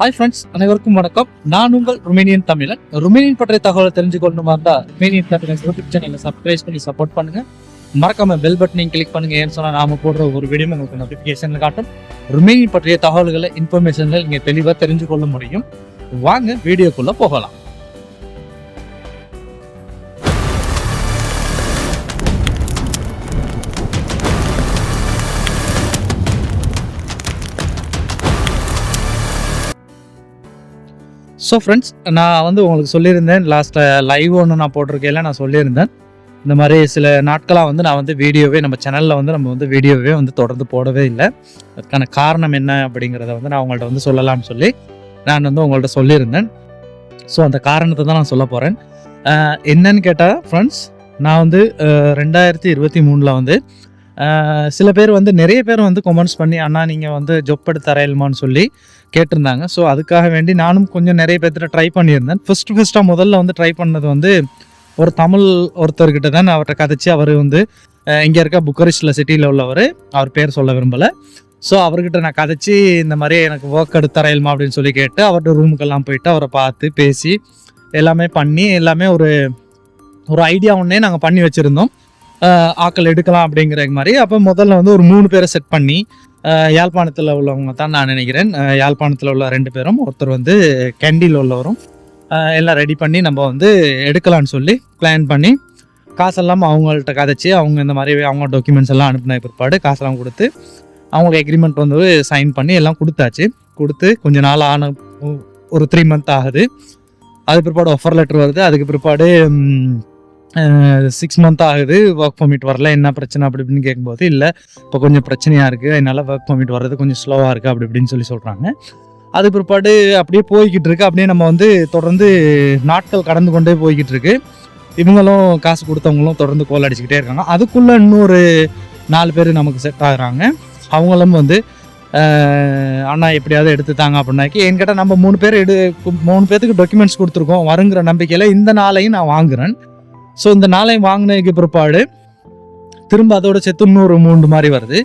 Hi friends அனைவருக்கும் வணக்கம். நான் உங்கள் ருமேனியன் தமிழன். ருமேனியன் பற்றிய தகவலை தெரிஞ்சுக்கொள்ளணுமா இருந்தால் ருமேனியன் தமிழன் யூடியூப் சேனலை சப்ஸ்கிரைப் பண்ணி சப்போர்ட் பண்ணுங்க. மறக்காம பெல் பட்டனையும் கிளிக் பண்ணுங்க. ஏன்னு சொன்னால் நாம போடுற ஒரு வீடியோ உங்களுக்கு நோட்டிபிகேஷன்ல காட்டும். ருமேனியன் பற்றிய தகவல்களை இன்ஃபர்மேஷன்ல நீங்க தெளிவாக தெரிஞ்சு கொள்ள முடியும். வாங்க வீடியோக்குள்ள போகலாம். ஸோ ஃப்ரெண்ட்ஸ் நான் வந்து உங்களுக்கு சொல்லியிருந்தேன். லாஸ்ட்டில் லைவ் ஒன்று நான் போட்டிருக்கையில நான் சொல்லியிருந்தேன். இந்த மாதிரி சில நாட்களாக வந்து நான் வந்து வீடியோவே நம்ம சேனலில் வந்து நம்ம வந்து வீடியோவே வந்து தொடர்ந்து போடவே இல்லை. அதுக்கான காரணம் என்ன அப்படிங்கிறத வந்து நான் உங்கள்கிட்ட வந்து சொல்லலாம்னு சொல்லி நான் வந்து உங்கள்கிட்ட சொல்லியிருந்தேன். ஸோ அந்த காரணத்தை தான் நான் சொல்ல போகிறேன் என்னன்னு கேட்டால் ஃப்ரெண்ட்ஸ் நான் வந்து ரெண்டாயிரத்தி இருபத்தி மூணில் வந்து சில பேர் வந்து நிறைய பேர் வந்து கமெண்ட்ஸ் பண்ணி அண்ணா நீங்கள் வந்து ஜொப் எடுத்து தரையிலுமான்னு சொல்லி கேட்டிருந்தாங்க. ஸோ அதுக்காக வேண்டி நானும் கொஞ்சம் நிறைய பேர்த்திட்ட ட்ரை பண்ணியிருந்தேன். ஃபஸ்ட்டு ஃபஸ்ட்டாக முதல்ல வந்து ட்ரை பண்ணது வந்து ஒரு தமிழ் ஒருத்தர்கிட்ட தான் அவர்கிட்ட கதைச்சி அவர் வந்து இங்கே இருக்க புக்கரிஸ்டில் சிட்டியில் உள்ளவர். அவர் பேர் சொல்ல விரும்பலை. ஸோ அவர்கிட்ட நான் கதைச்சி இந்த மாதிரி எனக்கு ஒர்க் எடுத்து தரையிலுமா அப்படின்னு சொல்லி கேட்டு அவர்கிட்ட ரூமுக்கெல்லாம் போயிட்டு அவரை பார்த்து பேசி எல்லாமே பண்ணி எல்லாமே ஒரு ஒரு ஐடியா ஒன்றே நாங்கள் பண்ணி வச்சுருந்தோம். ஆக்கள் எடுக்கலாம் அப்படிங்கிற மாதிரி. அப்போ முதல்ல வந்து ஒரு மூணு பேரை செட் பண்ணி யாழ்ப்பாணத்தில் உள்ளவங்க தான் நான் நினைக்கிறேன். யாழ்ப்பாணத்தில் உள்ள ரெண்டு பேரும் ஒருத்தர் வந்து கேண்டியில் உள்ளவரும் எல்லாம் ரெடி பண்ணி நம்ம வந்து எடுக்கலாம்னு சொல்லி பிளான் பண்ணி காசெல்லாம் அவங்கள்ட்ட கதைச்சி அவங்க இந்த மாதிரி அவங்க டாக்குமெண்ட்ஸ் எல்லாம் அனுப்பின பிற்பாடு காசெல்லாம் கொடுத்து அவங்களுக்கு எக்ரிமெண்ட் வந்து சைன் பண்ணி எல்லாம் கொடுத்தாச்சு. கொடுத்து கொஞ்ச நாள் ஆன ஒரு த்ரீ மந்த் ஆகுது. அது பிற்பாடு ஆஃபர் லெட்டர் வருது. அதுக்கு பிற்பாடு சிக்ஸ் மந்த் ஆகுது ஒர்க் பர்மிட் வரல என்ன பிரச்சனை அப்படி இப்படின்னு கேட்கும்போது இல்லை இப்போ கொஞ்சம் பிரச்சனையாக இருக்குது அதனால ஒர்க் பர்மிட் வர்றது கொஞ்சம் ஸ்லோவாக இருக்குது அப்படி இப்படின்னு சொல்லி சொல்கிறாங்க அது பிற்பாடு அப்படியே போய்கிட்டு இருக்கு அப்படியே நம்ம வந்து தொடர்ந்து நாட்கள் கடந்து கொண்டே போய்கிட்டு இருக்கு. இவங்களும் காசு கொடுத்தவங்களும் தொடர்ந்து கோல் அடிச்சுக்கிட்டே இருக்காங்க. அதுக்குள்ளே இன்னொரு நாலு பேர் நமக்கு செட் ஆகுறாங்க. அவங்களும் வந்து அண்ணா எப்படியாவது எடுத்து தாங்க அப்படின்னாக்கி என்கிட்ட கேட்டால் நம்ம மூணு பேர் எடு மூணு பேர்த்துக்கு டாக்குமெண்ட்ஸ் கொடுத்துருக்கோம் வருங்கிற நம்பிக்கையில் இந்த நாளையும் நான் வாங்குறேன். ஸோ இந்த நாளையும் வாங்கினதுக்கு பிற்பாடு திரும்ப அதோட சேர்த்து இன்னொரு மூன்று மாதிரி வருது.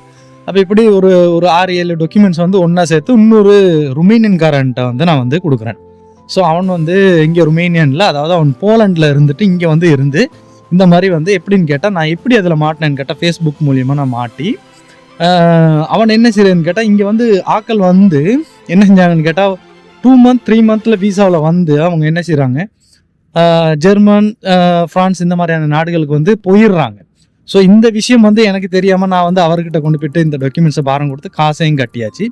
அப்போ இப்படி ஒரு ஒரு ஆறு ஏழு டாக்குமெண்ட்ஸ் வந்து ஒன்றா சேர்த்து இன்னொரு ருமேனியன்காரன்ட்ட வந்து நான் வந்து கொடுக்குறேன். ஸோ அவன் வந்து இங்கே ருமேனியனில் அதாவது அவன் போலண்டில் இருந்துட்டு இங்கே வந்து இருந்து இந்த மாதிரி வந்து எப்படின்னு கேட்டால் நான் எப்படி அதில் மாட்டினேன்னு கேட்டால் ஃபேஸ்புக் மூலியமாக நான் மாட்டி அவன் என்ன செய்யறதுன்னு கேட்டால் இங்கே வந்து ஆக்கள் வந்து என்ன செஞ்சாங்கன்னு கேட்டால் டூ மந்த் த்ரீ மந்த்தில் விசாவில் வந்து அவங்க என்ன செய்கிறாங்க ஜெர்மன் ஃப்ரான்ஸ் இந்த மாதிரியான நாடுகளுக்கு வந்து போயிடுறாங்க. ஸோ இந்த விஷயம் வந்து எனக்கு தெரியாமல் நான் வந்து அவர்கிட்ட கொண்டு போயிட்டு இந்த டாக்குமெண்ட்ஸை பாரம் கொடுத்து காசையும் கட்டியாச்சு.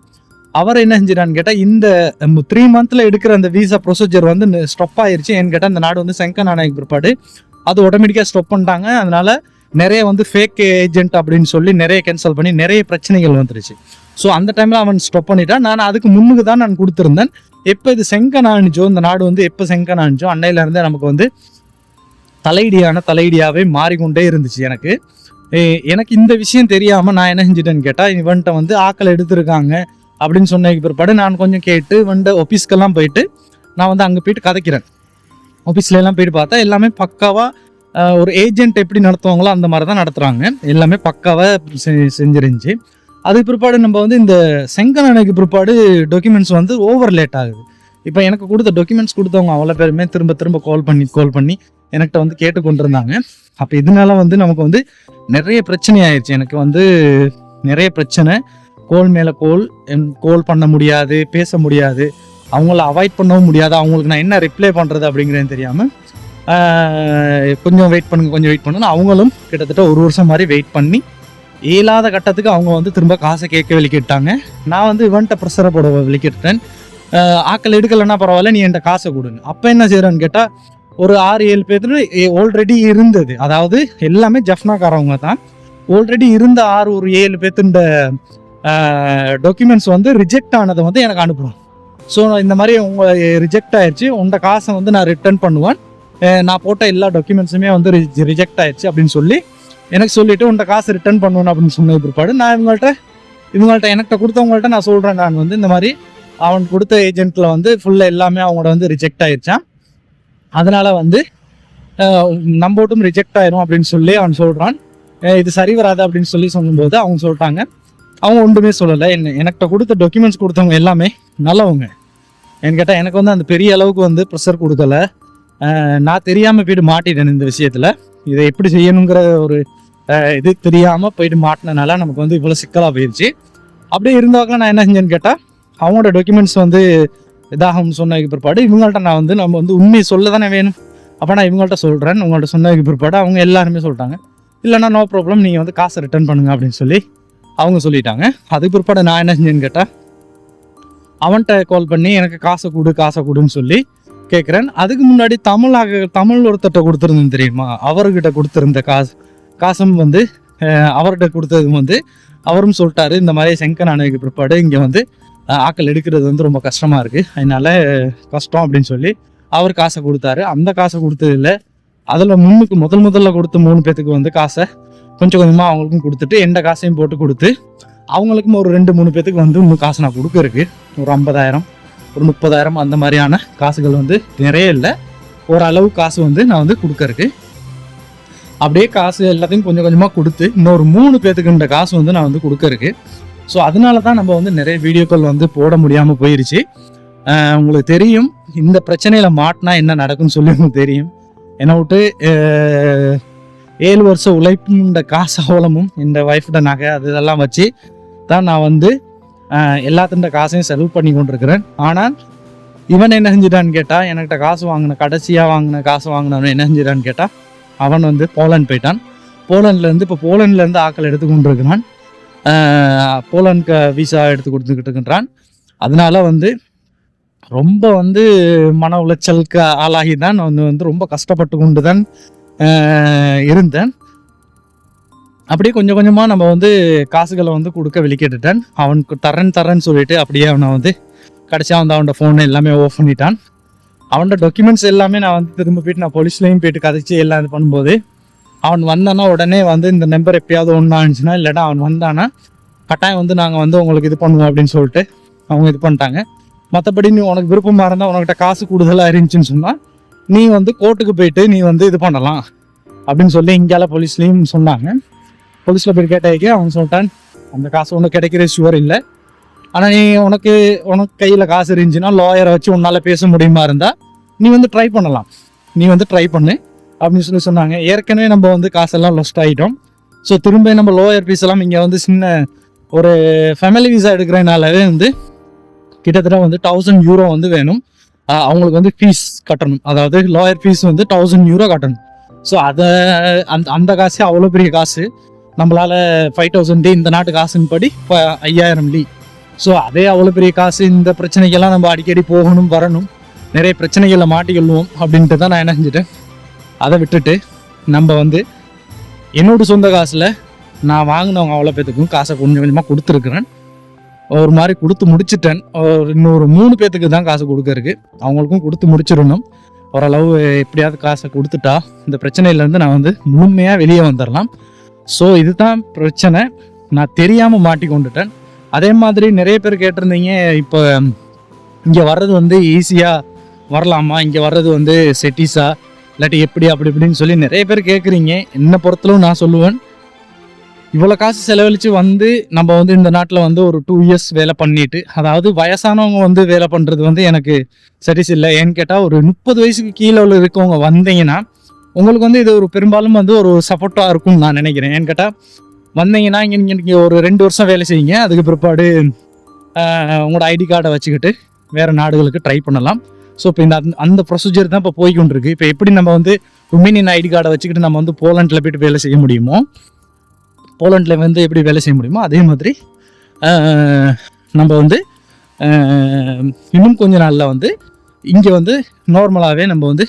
அவர் என்ன செஞ்சிடான்னு கேட்டால் இந்த த்ரீ மந்த்தில் எடுக்கிற அந்த விசா ப்ரொசீஜர் வந்து ஸ்டாப் ஆயிருச்சு. ஏன்னு கேட்டால் அந்த நாடு வந்து செங்கன் ஆனதுக்கு பிற்பாடு அது ஆட்டோமேட்டிக்காக ஸ்டாப் பண்ணிட்டாங்க. அதனால நிறைய வந்து ஃபேக் ஏஜென்ட் அப்படின்னு சொல்லி நிறைய கேன்சல் பண்ணி நிறைய பிரச்சனைகள் வந்துருச்சு. ஸோ அந்த டைமில் அவன் ஸ்டாப் பண்ணிட்டான். நான் அதுக்கு முன்னுக்கு தான் நான் கொடுத்துருந்தேன். எப்போ இது செங்கன் ஆணிச்சோ இந்த நாடு வந்து எப்போ செங்கன் ஆணிச்சோ அன்னையிலேருந்தே நமக்கு வந்து தலையடியான தலையடியாகவே மாறிக்கொண்டே இருந்துச்சு எனக்கு. எனக்கு இந்த விஷயம் தெரியாமல் நான் என்ன செஞ்சிட்டேன்னு கேட்டால் இவன்ட்ட வந்து ஆக்கள் எடுத்திருக்காங்க அப்படின்னு சொன்னதுக்கு பிற்பாடு நான் கொஞ்சம் கேட்டு வந்த ஆஃபீஸ்க்கெல்லாம் போயிட்டு நான் வந்து அங்கே போயிட்டு கதைக்கிறேன். ஆஃபீஸ்ல எல்லாம் போயிட்டு பார்த்தா எல்லாமே பக்காவாக ஒரு ஏஜென்ட் எப்படி நடத்துவாங்களோ அந்த மாதிரி தான் நடத்துகிறாங்க எல்லாமே பக்காவாக செ- செஞ்சிருந்துச்சு. அதுக்கு பிற்பாடு நம்ம வந்து இந்த செங்கன் அணைக்கு பிற்பாடு டாக்குமெண்ட்ஸ் வந்து ஓவர் லேட் ஆகுது. இப்போ எனக்கு கொடுத்த டாக்குமெண்ட்ஸ் கொடுத்தவங்க அவ்வளோ பேருமே திரும்ப திரும்ப கால் பண்ணி கால் பண்ணி எனக்கிட்ட வந்து கேட்டு கொண்டிருந்தாங்க அப்போ இதனால வந்து நமக்கு வந்து நிறைய பிரச்சனை ஆயிடுச்சு எனக்கு வந்து நிறைய பிரச்சனை. கோல் மேலே கோல் கோல் பண்ண முடியாது பேச முடியாது. அவங்கள அவாய்ட் பண்ணவும் முடியாது. அவங்களுக்கு நான் என்ன ரிப்ளை பண்ணுறது அப்படிங்கிறது தெரியாமல் கொஞ்சம் வெயிட் பண்ணுங்க கொஞ்சம் வெயிட் பண்ணுங்க அவங்களும் கிட்டத்தட்ட ஒரு வருஷம் மாதிரி வெயிட் பண்ணி இயலாத கட்டத்துக்கு அவங்க வந்து திரும்ப காசை கேட்க வெளிக்கிட்டாங்க. நான் வந்து இவன்ட்ட ப்ரெஷரை போட வெளிக்கிட்டேன். ஆக்கள் எடுக்கலைன்னா பரவாயில்ல நீ என்கிட்ட காசை கொடுங்க அப்போ என்ன செய்கிறேன்னு கேட்டால் ஒரு ஆறு ஏழு பேர் ஆல்ரெடி இருந்தது. அதாவது எல்லாமே ஜஃப்னாக்காரவங்க தான். ஆல்ரெடி இருந்த ஆறு ஒரு ஏழு பேர்த்துண்ட டாக்குமெண்ட்ஸ் வந்து ரிஜெக்ட் ஆனதை வந்து எனக்கு அனுப்பணும். ஸோ இந்த மாதிரி உங்கள் ரிஜெக்ட் ஆயிடுச்சு உண்ட காசை வந்து நான் ரிட்டர்ன் பண்ணுவேன். நான் போட்ட எல்லா டாக்குமெண்ட்ஸுமே வந்து ரிஜெக்ட் ஆயிடுச்சு அப்படின்னு சொல்லி எனக்கு சொல்லிட்டு உன்ட்ட காசு ரிட்டர்ன் பண்ணுவேன் அப்படின்னு சொன்ன பிற்பாடு நான் இவங்கள்ட்ட இவங்கள்ட்ட என்கிட்ட கொடுத்தவங்கள்ட்ட நான் சொல்கிறேன் நான் வந்து இந்த மாதிரி அவன் கொடுத்த ஏஜென்ட்டில் வந்து ஃபுல்லாக எல்லாமே அவங்களோட வந்து ரிஜெக்ட் ஆயிடுச்சான் அதனால் வந்து நம்போட்டும் ரிஜெக்ட் ஆயிரும் அப்படின்னு சொல்லி அவன் சொல்கிறான் இது சரி வராது அப்படின்னு சொல்லி சொல்லும்போது அவங்க சொல்லிட்டாங்க. அவங்க ஒன்றுமே சொல்லலை. என்ன எனக்கிட்ட கொடுத்த டாக்குமெண்ட்ஸ் கொடுத்தவங்க எல்லாமே நல்லவங்க. ஏன்னு கேட்டால் எனக்கு வந்து அந்த பெரிய அளவுக்கு வந்து ப்ரெஷர் கொடுக்கல. நான் தெரியாமல் போயிட்டு மாட்டிட்டேன் இந்த விஷயத்தில். இதை எப்படி செய்யணுங்கிற ஒரு இது தெரியாமல் போயிட்டு மாட்டினனால நமக்கு வந்து இவ்வளோ சிக்கலாக போயிடுச்சு அப்படியே இருந்தாக்க நான் என்ன செஞ்சேன்னு கேட்டால் அவங்களோட டாக்குமெண்ட்ஸ் வந்து இதாகும்னு சொன்னதுக்கு பிற்பாடு இவங்கள்ட்ட நான் வந்து நம்ம வந்து உண்மையை சொல்ல தானே வேணும். அப்போ நான் இவங்கள்ட்ட சொல்கிறேன் உங்கள்ட்ட சொன்னதுக்கு பிற்பாடு அவங்க எல்லாருமே சொல்லிட்டாங்க. இல்லைனா நோ ப்ராப்ளம் நீங்கள் வந்து காசை ரிட்டர்ன் பண்ணுங்க அப்படின்னு சொல்லி அவங்க சொல்லிட்டாங்க. அதுக்கு பிற்பாடு நான் என்ன செஞ்சேன்னு கேட்டால் அவன்கிட்ட கால் பண்ணி எனக்கு காசை கொடு காசை கொடுன்னு சொல்லி கேட்குறேன் அதுக்கு முன்னாடி தமிழாக தமிழ் ஒருத்தட்ட கொடுத்துருந்தேன் தெரியுமா? அவர்கிட்ட கொடுத்துருந்த காசு காசும் வந்து அவர்கிட்ட கொடுத்ததும் வந்து அவரும் சொல்லிட்டாரு இந்த மாதிரி செங்கன் அணைக்கு பிற்பாடு இங்கே வந்து ஆக்கள் எடுக்கிறது வந்து ரொம்ப கஷ்டமாக இருக்குது அதனால கஷ்டம் அப்படின்னு சொல்லி அவர் காசை கொடுத்தாரு. அந்த காசை கொடுத்தது இல்லை. அதில் முன்னுக்கு முதல் முதல்ல கொடுத்த மூணு பேத்துக்கு வந்து காசை கொஞ்சம் கொஞ்சமாக அவங்களுக்கும் கொடுத்துட்டு எந்த காசையும் போட்டு கொடுத்து அவங்களுக்கும் ஒரு ரெண்டு மூணு பேத்துக்கு வந்து இன்னும் காசு நான் கொடுக்க இருக்கு ஒரு ஐம்பதாயிரம் ஒரு முப்பதாயிரம் அந்த மாதிரியான காசுகள் வந்து நிறைய இல்லை. ஓரளவு காசு வந்து நான் வந்து கொடுக்க இருக்கு அப்படியே காசு எல்லாத்தையும் கொஞ்சம் கொஞ்சமாக கொடுத்து இன்னொரு மூணு பேத்துக்குன்ற காசு வந்து நான் வந்து கொடுக்கறக்கு ஸோ அதனால தான் நம்ம வந்து நிறைய வீடியோக்கள் வந்து போட முடியாமல் போயிருச்சு. உங்களுக்கு தெரியும். இந்த பிரச்சனையில் மாட்டினா என்ன நடக்கும்னு சொல்லி உங்களுக்கு தெரியும். என்னை விட்டு ஏழு வருஷம் உழைப்புன்ற காசு அவலமும் இந்த ஒய்ஃபோட நகை அது இதெல்லாம் வச்சு தான் நான் வந்து எல்லாத்துண்ட எல்லாத்தின் காசையும் செலவு பண்ணி கொண்டிருக்கிறேன். ஆனால் இவன் என்ன செஞ்சிட்டான்னு கேட்டால் என்கிட்ட காசு வாங்கின கடைசியாக வாங்கின காசு வாங்கினவன் என்ன செஞ்சிட்டான்னு கேட்டால் அவன் வந்து போலண்ட் போயிட்டான். போலண்ட்லேருந்து இப்போ போலண்ட்லேருந்து ஆக்கள் எடுத்து கொண்டிருக்கிறான் போலண்ட்க்கு விசா எடுத்து கொடுத்துக்கிட்டு இருக்கின்றான் அதனால வந்து ரொம்ப வந்து மன உளைச்சலுக்கு ஆளாகி தான் நான் வந்து வந்து ரொம்ப கஷ்டப்பட்டு கொண்டு தான் இருந்தேன். அப்படியே கொஞ்சம் கொஞ்சமாக நம்ம வந்து காசுகளை வந்து கொடுக்க வெளிக்கிட்டுட்டேன். அவனுக்கு தரேன் தரேன்னு சொல்லிட்டு அப்படியே அவனை வந்து கடைசியாக வந்து அவனோட ஃபோன் எல்லாமே ஆஃப் பண்ணிட்டான். அவனோட டாக்குமெண்ட்ஸ் எல்லாமே நான் வந்து திரும்ப போயிட்டு நான் போலீஸ்லேயும் போயிட்டு கதைச்சி எல்லாம் இது பண்ணும்போது அவன் வந்தானா உடனே வந்து இந்த நம்பர் எப்பயாவது ஒன்றா இருந்துச்சுன்னா இல்லைனா அவன் வந்தானா கட்டாயம் வந்து நாங்கள் வந்து உங்களுக்கு இது பண்ணுவோம் அப்படின்னு சொல்லிட்டு அவங்க இது பண்ணிட்டாங்க. மற்றபடி நீ உனக்கு விருப்பமாக இருந்தால் உனக்கிட்ட காசு கூடுதலாக இருந்துச்சுன்னு சொன்னால் நீ வந்து கோர்ட்டுக்கு போயிட்டு நீ வந்து இது பண்ணலாம் அப்படின்னு சொல்லி இங்கேயால போலீஸ்லேயும் சொன்னாங்க. போலீஸில் போய் கேட்டதுக்கே அவன் சொல்லிட்டான் அந்த காசு ஒன்று கிடைக்கிற ஷுவர் இல்லை. ஆனால் நீ உனக்கு உனக்கு கையில் காசு இருந்துச்சுன்னா லாயரை வச்சு உன்னால் பேச முடியுமா இருந்தால் நீ வந்து ட்ரை பண்ணலாம். நீ வந்து ட்ரை பண்ணு அப்படின்னு சொல்லி சொன்னாங்க. ஏற்கனவே நம்ம வந்து காசெல்லாம் லொஸ்ட் ஆகிட்டோம் ஸோ திரும்ப நம்ம லோயர் ஃபீஸ் எல்லாம் இங்கே வந்து சின்ன ஒரு ஃபேமிலி விசா எடுக்கிறனாலவே வந்து கிட்டத்தட்ட வந்து தௌசண்ட் யூரோ வந்து வேணும். அவங்களுக்கு வந்து ஃபீஸ் கட்டணும். அதாவது லாயர் ஃபீஸ் வந்து தௌசண்ட் யூரோ கட்டணும். ஸோ அதை அந்த அந்த காசு அவ்வளோ பெரிய காசு. நம்மளால ஃபைவ் தௌசண்ட் இந்த நாட்டு காசுன்னு படி இப்போ ஐயாயிரம் லீ ஸோ அதே அவ்வளோ பெரிய காசு இந்த பிரச்சனைக்கெல்லாம் நம்ம அடிக்கடி போகணும் வரணும். நிறைய பிரச்சனைகளில் மாட்டிக்கொள்வோம் அப்படின்ட்டு தான் நான் என்ன செஞ்சுட்டேன். அதை விட்டுட்டு நம்ம வந்து என்னோட சொந்த காசில் நான் வாங்கினவங்க அவ்வளோ பேத்துக்கும் காசை கொஞ்சம் கொஞ்சமாக கொடுத்துருக்குறேன். ஒரு மாதிரி கொடுத்து முடிச்சிட்டேன். ஒரு இன்னொரு மூணு பேத்துக்கு தான் காசு கொடுக்கறதுக்கு. அவங்களுக்கும் கொடுத்து முடிச்சிடணும். ஓரளவு எப்படியாவது காசை கொடுத்துட்டா இந்த பிரச்சனையிலேருந்து நான் வந்து முழுமையாக வெளியே வந்துடலாம் ஸோ இதுதான் பிரச்சனை. நான் தெரியாமல் மாட்டிக்கொண்டுட்டேன். அதே மாதிரி நிறைய பேர் கேட்டிருந்தீங்க இப்போ இங்கே வர்றது வந்து ஈஸியாக வரலாமா? இங்கே வர்றது வந்து செட்டிஸா இல்லாட்டி எப்படி அப்படி இப்படின்னு சொல்லி நிறைய பேர் கேட்குறீங்க. என்னை பொறுத்தளவு நான் சொல்லுவேன். இவ்வளோ காசு செலவழித்து வந்து நம்ம வந்து இந்த நாட்டில் வந்து ஒரு டூ இயர்ஸ் வேலை பண்ணிட்டு அதாவது வயசானவங்க வந்து வேலை பண்ணுறது வந்து எனக்கு சரிஸ் இல்லை. ஏன்னு கேட்டால் ஒரு முப்பது வயசுக்கு கீழே உள்ள இருக்கவங்க வந்தீங்கன்னா உங்களுக்கு வந்து இது ஒரு பெரும்பாலும் வந்து ஒரு சப்போர்ட்டாக இருக்கும்னு நான் நினைக்கிறேன். ஏன்னு கேட்டால் வந்தீங்கன்னா இங்கே நீங்கள் ஒரு ரெண்டு வருஷம் வேலை செய்யுங்க. அதுக்கு பிற்பாடு உங்களோட ஐடி கார்டை வச்சுக்கிட்டு வேறு நாடுகளுக்கு ட்ரை பண்ணலாம். ஸோ இப்போ இந்த அந்த- அந்த ப்ரொசீஜர் தான் இப்போ போய்க்கொண்டிருக்கு இப்போ எப்படி நம்ம வந்து ருமேனியன் ஐடி கார்டை வச்சுக்கிட்டு நம்ம வந்து போலண்டில் போயிட்டு வேலை செய்ய முடியுமோ போலண்டில் வந்து எப்படி வேலை செய்ய முடியுமோ அதே மாதிரி நம்ம வந்து இன்னும் கொஞ்ச நாளில் வந்து இங்கே வந்து நார்மலாகவே நம்ம வந்து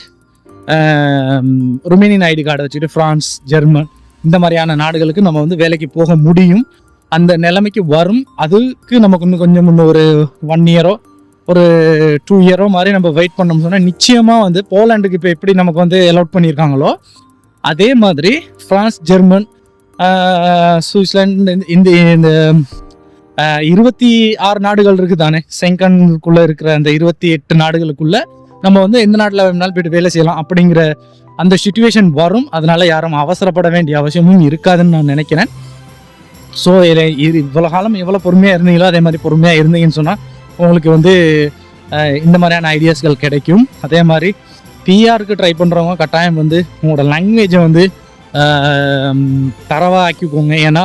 ருமேனியன் ஐடி கார்டை வச்சுக்கிட்டு ஃப்ரான்ஸ் ஜெர்மன் இந்த மாதிரியான நாடுகளுக்கு நம்ம வந்து வேலைக்கு போக முடியும். அந்த நிலைமைக்கு வரும். அதுக்கு நமக்கு இன்னும் கொஞ்சம் இன்னும் ஒரு ஒன் இயரோ ஒரு டூ இயரோ மாதிரி நம்ம வெயிட் பண்ணோம்னு சொன்னால் நிச்சயமாக வந்து போலாண்டுக்கு இப்போ எப்படி நமக்கு வந்து அலோட் பண்ணியிருக்காங்களோ அதே மாதிரி ஃப்ரான்ஸ் ஜெர்மன் சுவிட்சர்லாந்து இந்த இந்த இருபத்தி ஆறு நாடுகள் இருக்குது தானே செங்கனுக்குள்ளே இருக்கிற அந்த இருபத்தி எட்டு நாடுகளுக்குள்ளே நம்ம வந்து எந்த நாட்டில் வேணாலும் போயிட்டு வேலை செய்யலாம் அப்படிங்கிற அந்த சுச்சுவேஷன் வரும். அதனால யாரும் அவசரப்பட வேண்டிய அவசியமும் இருக்காதுன்னு நான் நினைக்கிறேன். ஸோ இது இவ்வளோ காலம் எவ்வளோ பொறுமையாக இருந்தீங்களோ? அதே மாதிரி பொறுமையாக இருந்தீங்கன்னு சொன்னால் உங்களுக்கு வந்து இந்த மாதிரியான ஐடியாஸ்கள் கிடைக்கும். அதே மாதிரி பிஆருக்கு ட்ரை பண்ணுறவங்க கட்டாயம் வந்து உங்களோட லாங்குவேஜை வந்து தரவாக ஆக்கிக்கோங்க ஏன்னா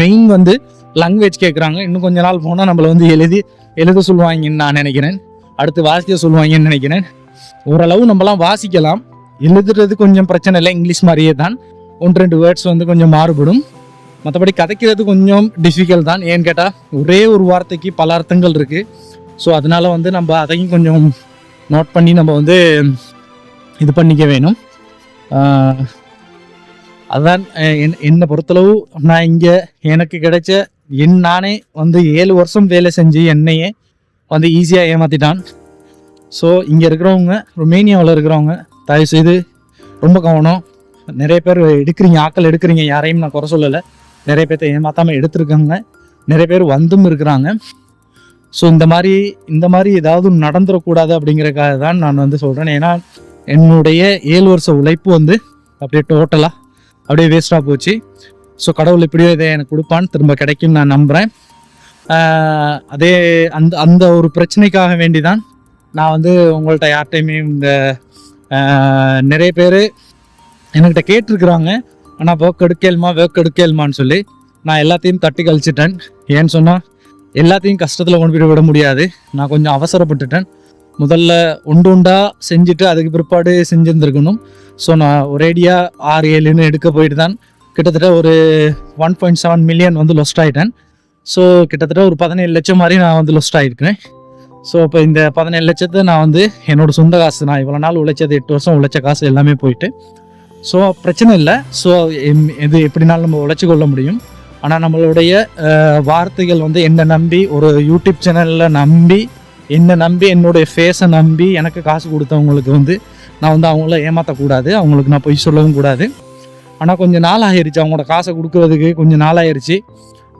மெயின் வந்து லாங்குவேஜ் கேட்குறாங்க இன்னும் கொஞ்ச நாள் போனால் நம்மளை வந்து எழுதி எழுத சொல்லுவாங்கன்னு நான் நினைக்கிறேன். அடுத்து வாசிக்க சொல்லுவாங்கன்னு நினைக்கிறேன். ஓரளவு நம்மலாம் வாசிக்கலாம். எழுதுறது கொஞ்சம் பிரச்சனை இல்லை. இங்கிலீஷ் மாதிரியே தான். ஒன்று ரெண்டு வேர்ட்ஸ் வந்து கொஞ்சம் மாறுபடும். மற்றபடி கதைக்கிறது கொஞ்சம் டிஃபிகல்ட் தான். ஏன்னு கேட்டால் ஒரே ஒரு வார்த்தைக்கு பல அர்த்தங்கள் இருக்குது ஸோ அதனால் வந்து நம்ம அதையும் கொஞ்சம் நோட் பண்ணி நம்ம வந்து இது பண்ணிக்க வேணும். அதுதான் அதான் என்- என்னை பொறுத்தளவு நான் இங்கே எனக்கு கிடைச்ச என் நானே வந்து ஏழு வருஷம் வேலை செஞ்சு என்னையே வந்து ஈஸியாக ஏமாற்றிட்டான் ஸோ இங்கே இருக்கிறவங்க ருமேனியாவில் இருக்கிறவங்க தயவு செய்து ரொம்ப கவனம். நிறைய பேர் எடுக்கிறீங்க ஆக்கள் எடுக்கிறீங்க யாரையும் நான் குறை சொல்லலை. நிறைய பேர்த்த ஏமாத்தாமல் எடுத்திருக்காங்க. நிறைய பேர் வந்தும் இருக்கிறாங்க. ஸோ இந்த மாதிரி இந்த மாதிரி ஏதாவது நடந்துடக்கூடாது அப்படிங்கிறக்காக தான் நான் வந்து சொல்கிறேன் ஏன்னா என்னுடைய ஏழு வருஷ உழைப்பு வந்து அப்படியே டோட்டலாக அப்படியே வேஸ்ட்டாக போச்சு. ஸோ கடவுள் இப்படியோ இதை எனக்கு கொடுப்பான்னு திரும்ப கிடைக்கும் நான் நம்புகிறேன் அதே அந்த அந்த ஒரு பிரச்சனைக்காக வேண்டி தான் நான் வந்து உங்கள்கிட்ட யார்கிட்டையுமே இந்த நிறைய பேர் என்கிட்ட கேட்டிருக்கிறாங்க. ஆனால் ஒர்க் எடுக்கலுமா ஒர்க் எடுக்கலுமான்னு சொல்லி நான் எல்லாத்தையும் தட்டி கழிச்சிட்டேன். ஏன்னு சொன்னால் எல்லாத்தையும் கஷ்டத்தில் கொண்டு போய் விட முடியாது. நான் கொஞ்சம் அவசரப்பட்டுட்டேன். முதல்ல உண்டு உண்டா செஞ்சுட்டு அதுக்கு பிற்பாடு செஞ்சுருந்துருக்கணும். ஸோ நான் ஒரேடியாக ஆறு ஏழுன்னு எடுக்க போயிட்டு தான் கிட்டத்தட்ட ஒரு ஒன் பாயிண்ட் செவன் மில்லியன் வந்து லொஸ்ட் ஆகிட்டேன் ஸோ கிட்டத்தட்ட ஒரு பதினேழு லட்சம் மாதிரி நான் வந்து லொஸ்ட் ஆகிருக்கிறேன் ஸோ இப்போ இந்த பதினேழு லட்சத்தை நான் வந்து என்னோட சொந்த காசு நான் இவ்வளோ நாள் உழைச்சது எட்டு வருஷம் உழைச்ச காசு எல்லாமே போயிட்டு ஸோ பிரச்சனை இல்லை. ஸோ இது எப்படினாலும் நம்ம உழைச்சி கொள்ள முடியும். ஆனால் நம்மளுடைய வார்த்தைகள் வந்து என்னை நம்பி ஒரு யூடியூப் சேனலில் நம்பி என்னை நம்பி என்னுடைய ஃபேஸை நம்பி எனக்கு காசு கொடுத்தவங்களுக்கு வந்து நான் வந்து அவங்கள ஏமாற்றக்கூடாது அவங்களுக்கு நான் பொய் சொல்லவும் கூடாது. ஆனால் கொஞ்சம் நாள் ஆகிருச்சு அவங்களோட காசை கொடுக்குறதுக்கு கொஞ்சம் நாள் ஆயிருச்சு.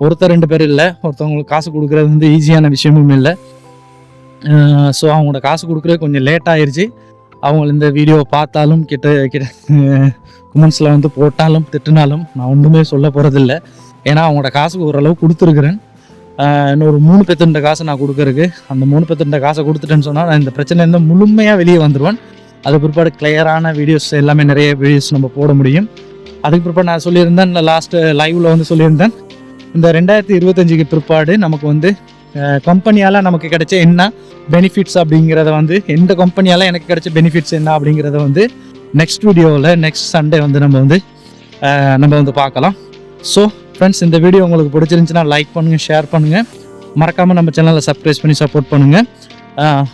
ஒருத்தர் ரெண்டு பேர் இல்லை ஒருத்தவங்களுக்கு காசு கொடுக்குறது வந்து ஈஸியான விஷயமும் இல்லை. ஸோ அவங்களோட காசு கொடுக்குறது கொஞ்சம் லேட் ஆயிடுச்சு அவங்க இந்த வீடியோவை பார்த்தாலும் கிட்ட கிட்ட கமெண்ட்ஸில் வந்து போட்டாலும் திட்டினாலும் நான் ஒன்றுமே சொல்ல போகிறதில்ல ஏன்னா அவங்களோட காசுக்கு ஓரளவு கொடுத்துருக்குறேன். இன்னொரு மூணு பேத்துண்ட காசை நான் கொடுக்குறக்கு அந்த மூணு பேத்துண்ட காசை கொடுத்துட்டேன்னு சொன்னால் நான் இந்த பிரச்சனையிலேருந்து முழுமையாக வெளியே வந்துடுவேன் அது பிற்பாடு கிளியரான வீடியோஸ் எல்லாமே நிறைய வீடியோஸ் நம்ம போட முடியும். அதுக்கு பிற்பாடு நான் சொல்லியிருந்தேன் லாஸ்ட்டு லைவில் வந்து சொல்லியிருந்தேன். இந்த ரெண்டாயிரத்தி இருபத்தஞ்சுக்கு பிற்பாடு நமக்கு வந்து கம்பெனியால் நமக்கு கிடைச்ச என்ன பெனிஃபிட்ஸ் அப்படிங்கிறத வந்து எந்த கம்பெனியால் எனக்கு கிடைச்ச பெனிஃபிட்ஸ் என்ன அப்படிங்கிறத வந்து நெக்ஸ்ட் வீடியோவில் நெக்ஸ்ட் சண்டே வந்து நம்ம வந்து நம்ம வந்து பார்க்கலாம். ஸோ ஃப்ரெண்ட்ஸ் இந்த வீடியோ உங்களுக்கு பிடிச்சிருந்துச்சுன்னா லைக் பண்ணுங்கள் ஷேர் பண்ணுங்கள் மறக்காமல் நம்ம சேனலை சப்ஸ்கிரைப் பண்ணி சப்போர்ட் பண்ணுங்கள்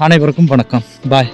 அனைவருக்கும் வணக்கம். பாய்